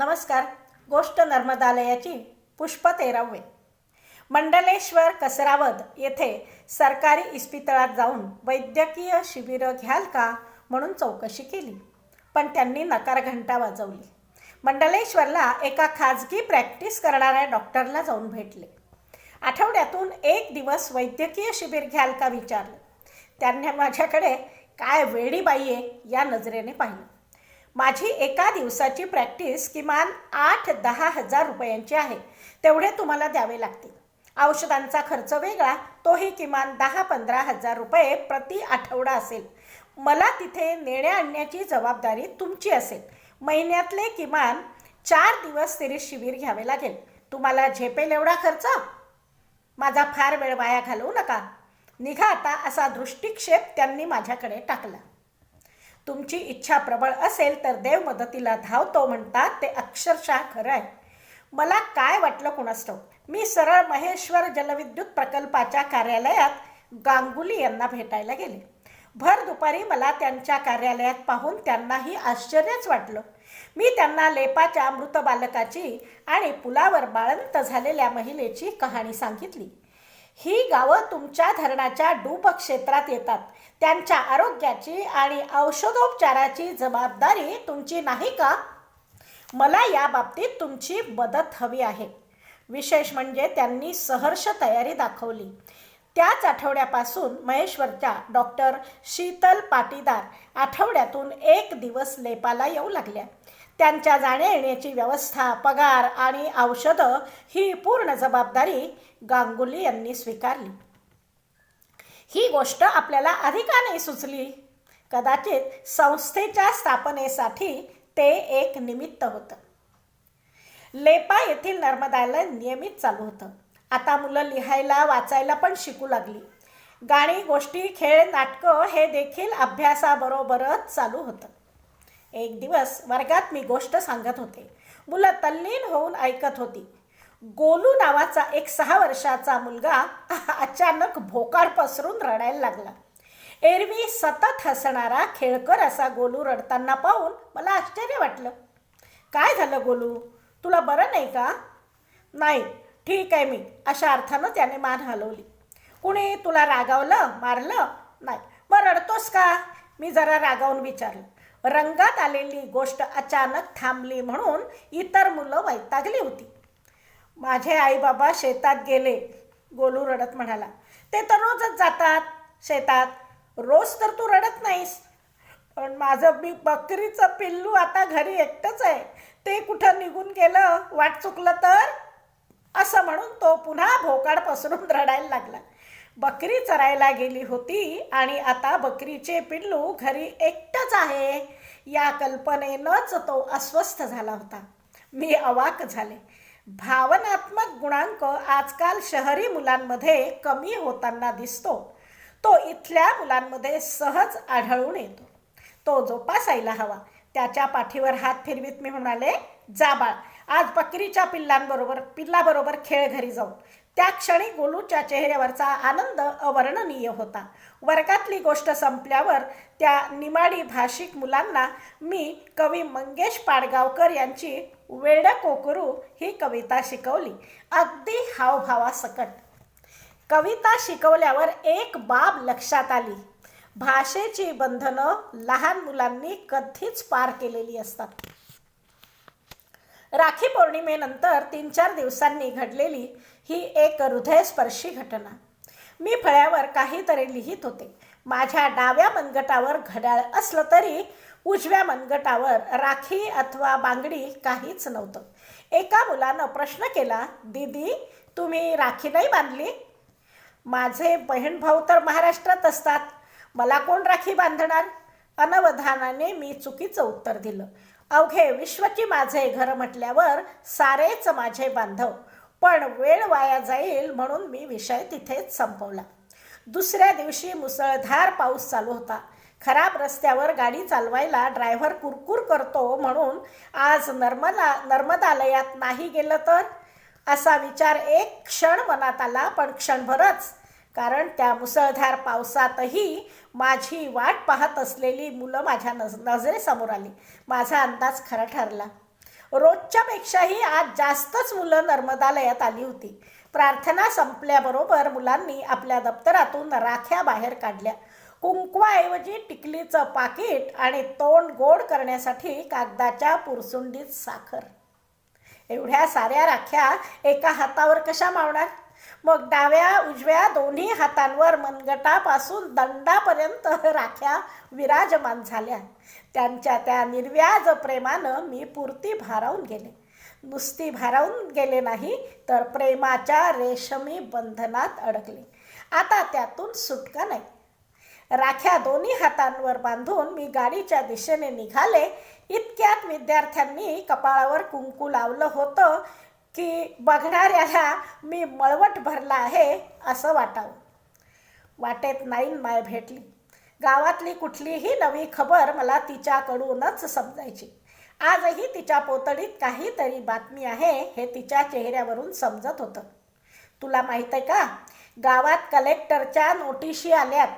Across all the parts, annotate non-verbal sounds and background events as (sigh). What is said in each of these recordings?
नमस्कार. गोष्ट नर्मदालयाची पुष्प तेरावे मंडलेश्वर कसरावद येथे सरकारी इस्पितळात जाऊन वैद्यकीय शिबिरं घ्याल का म्हणून चौकशी केली. पण त्यांनी नकार घंटा वाजवली. मंडलेश्वरला एका खाजगी प्रॅक्टिस करणाऱ्या डॉक्टरला जाऊन भेटले. आठवड्यातून एक दिवस वैद्यकीय शिबिर घ्याल का विचारलं. त्यांनी माझ्याकडे काय वेडी बाई आहे या नजरेने पाहिलं. माझी एका दिवसाची प्रॅक्टिस किमान आठ दहा हजार रुपयांची आहे. तेवढे तुम्हाला द्यावे लागतील. औषधांचा खर्च वेगळा तोही किमान दहा पंधरा हजार रुपये प्रति आठवडा असेल. मला तिथे नेण्या आणण्याची जबाबदारी तुमची असेल. महिन्यातले किमान चार दिवस तरी शिबिर घ्यावे लागेल. तुम्हाला झेपेल एवढा खर्च? माझा फार वेळ वाया घालवू नका. निघा आता असा दृष्टिक्षेप त्यांनी माझ्याकडे टाकला. तुमची इच्छा प्रबळ असेल तर देव मदतीला धावतो म्हणतात ते अक्षरशः खरं आहे. मला काय वाटलं कुणास मी सरळ महेश्वर जलविद्युत प्रकल्पाच्या कार्यालयात गांगुली यांना भेटायला गेले. भर दुपारी मला त्यांच्या कार्यालयात पाहून त्यांनाही आश्चर्यच वाटलं. मी त्यांना लेपाच्या मृत बालकाची आणि पुलावर बाळंत झालेल्या महिलेची कहाणी सांगितली. ही गावं तुमच्या धरणाच्या डूप क्षेत्रात येतात. त्यांच्या आरोग्याची आणि औषधोपचाराची जबाबदारी तुमची नाही का? मला या बाबतीत तुमची मदत हवी आहे. विशेष म्हणजे त्यांनी सहर्ष तयारी दाखवली. त्याच आठवड्यापासून महेश्वरच्या डॉक्टर शीतल पाटीदार आठवड्यातून एक दिवस लेपाला येऊ लागल्या. त्यांच्या जाण्या येण्याची व्यवस्था पगार आणि औषधं ही पूर्ण जबाबदारी गांगुली यांनी स्वीकारली. ही गोष्ट आपल्याला अधिकाने सुचली. कदाचित संस्थेच्या स्थापनेसाठी ते एक निमित्त होतं. लेपा येथील नर्मदाला नियमित चालू होतं. आता मुलं लिहायला वाचायला पण शिकू लागली. गाणी गोष्टी खेळ नाटकं हे देखील अभ्यासाबरोबरच चालू होतं. एक दिवस वर्गात मी गोष्ट सांगत होते. मुलं तल्लीन होऊन ऐकत होती. गोलू नावाचा एक सहा वर्षाचा मुलगा (laughs) अचानक भोकाड पसरून रडायला लागला. एरवी सतत हसणारा खेळकर असा गोलू रडताना पाहून मला आश्चर्य वाटलं. काय झालं गोलू? तुला बरं नाही का? नाही ठीक आहे मी अशा अर्थानं त्याने मान हलवली. कुणी तुला रागावलं मारलं? नाही. मग रडतोस का? मी जरा रागावून विचारलं. रंगात आलेली गोष्ट अचानक थांबली म्हणून इतर मुलं वैतागली होती. माझे आईबाबा शेतात गेले. गोलू रडत म्हणाला ते तर रोजच जातात शेतात. रोज तर तू रडत नाहीस. पण माझं मी बकरीचं पिल्लू आता घरी एकटंच आहे. ते कुठं निघून गेलं? वाट चुकलं तर? असं म्हणून तो पुन्हा भोकाड पसरून रडायला लागला. बकरी चरायला गेली होती आणि आता बकरीचे पिल्लू घरी एकटंच आहे. या कल्पनेनंच तो अस्वस्थ झाला होता. मी अवाक झाले. भावनात्मक गुणांक आजकाल शहरी मुलांमध्ये कमी होताना दिसतो. तो इथल्या मुलांमध्ये सहज आढळून येतो. तो जोपासायला हवा. त्याच्या पाठीवर हात फिरवीत मी म्हणाले जा बाळ. आज बकरीच्या पिल्लांबरोबर पिल्लाबरोबर खेळ घरी जाऊ. त्या क्षणी गोलूच्या चेहऱ्यावरचा आनंद अवर्णनीय होता. वर्गातली गोष्ट संपल्यावर त्या निमाडी भाषिक मुलांना मी कवी मंगेश पाडगावकर यांची वेड कोकरू ही कविता शिकवली. अगदी हावभावासकट. कविता शिकवल्यावर एक बाब लक्षात आली. भाषेची बंधनं लहान मुलांनी कधीच पार केलेली असतात. राखी पौर्णिमेनंतर तीन चार दिवसांनी घडलेली ही एक हृदयस्पर्शी घटना. मी फळ्यावर काहीतरी लिहित होते. माझ्या डाव्या मनगटावर घड्याळ असलं तरी उजव्या मनगटावर राखी अथवा बांगडी काहीच नव्हतं. एका मुलानं प्रश्न केला दीदी तुम्ही राखी नाही बांधली? माझे बहीण भाऊ तर महाराष्ट्रात असतात. मला कोण राखी बांधणार? अनवधानाने मी चुकीचं उत्तर दिलं. अवघे विश्वची माझे घर म्हटल्यावर सारेच माझे बांधव. पण वेळ वाया जाईल म्हणून मी विषय तिथेच संपवला. दुसऱ्या दिवशी मुसळधार पाऊस चालू होता. खराब रस्त्यावर गाडी चालवायला ड्रायव्हर कुरकुर करतो म्हणून आज नर्मदा नर्मदालयात नाही गेलं तर? असा विचार एक क्षण मनात आला पण क्षणभरच कारण त्या मुसळधार पावसातही माझी वाट पाहत असलेली मुलं माझ्या नज नजरेसमोर आली. माझा अंदाज खरा ठरला. रोजच्यापेक्षाही आज जास्तच मुलं नर्मदालयात आली होती. प्रार्थना संपल्याबरोबर मुलांनी आपल्या दप्तरातून राख्या बाहेर काढल्या. कुंकवाऐवजी टिकलीचं पाकिट आणि तोंड गोड करण्यासाठी कागदाच्या पुरसुंडीत साखर. एवढ्या साऱ्या राख्या एका हातावर कशा मावणार? मग डाव्या उजव्या दोन्ही हातांवर मनगटापासून दंडापर्यंत राख्या विराजमान झाल्या. त्यांच्या त्या निर्व्याज प्रेमानं मी पुरती भारावून गेले. नुसती भारावून गेले नाही तर प्रेमाच्या रेशमी बंधनात अडकले. आता त्यातून सुटका नाही. राख्या दोन्ही हातांवर बांधून मी गाडीच्या दिशेने निघाले. इतक्यात विद्यार्थ्यांनी कपाळावर कुंकू लावलं होतं. की बघणाऱ्याला मी मळवट भरला आहे असं वाटावं. वाटेत नाईन माय भेटली. गावातली कुठलीही नवी खबर मला तिच्याकडूनच समजायची. आजही तिच्या पोतडीत काहीतरी बातमी आहे हे तिच्या चेहऱ्यावरून समजत होतं. तुला माहीत आहे का? गावात कलेक्टरच्या नोटिशी आल्यात.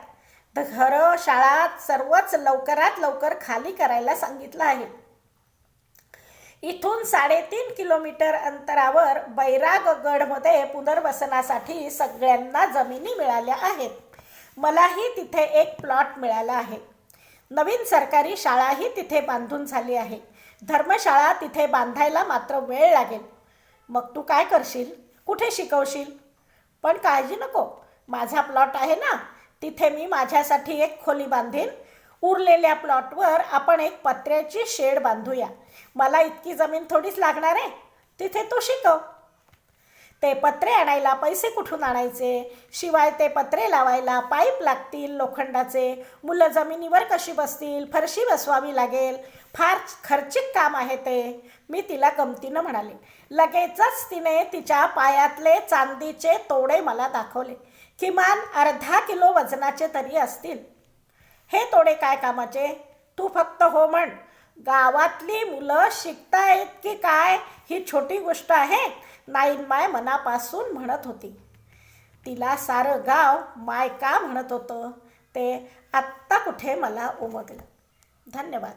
घरं शाळा सर्वच लवकरात लवकर खाली करायला सांगितलं आहे. इथून साडेतीन किलोमीटर अंतरावर बैरागगडमध्ये पुनर्वसनासाठी सगळ्यांना जमिनी मिळाल्या आहेत. मलाही तिथे एक प्लॉट मिळाला आहे. नवीन सरकारी शाळाही तिथे बांधून झाली आहे. धर्मशाळा तिथे बांधायला मात्र वेळ लागेल. मग तू काय करशील? कुठे शिकवशील? पण काळजी नको. माझा प्लॉट आहे ना. तिथे मी माझ्यासाठी एक खोली बांधेन. उरलेल्या प्लॉटवर आपण एक पत्र्याची शेड बांधूया. मला इतकी जमीन थोडीच लागणार आहे. तिथे तू शिकव. ते पत्रे आणायला पैसे कुठून आणायचे? शिवाय ते पत्रे लावायला पाईप लागतील लोखंडाचे. मुलं जमिनीवर कशी बसतील? फरशी बसवावी लागेल. फार खर्चिक काम आहे ते. मी तिला गमतीनं म्हणाले. लगेचच तिने तिच्या पायातले चांदीचे तोडे मला दाखवले. किमान अर्धा किलो वजनाचे तरी असतील. हे तोडे काय कामाचे? तू फक्त हो म्हण. गावातली मुलं शिकतायत की काय? ही छोटी गोष्ट आहे नाईन माय मनापासून म्हणत होती. तिला सारं गाव माय का म्हणत होतं? ते आत्ता कुठे मला उमगलं धन्यवाद.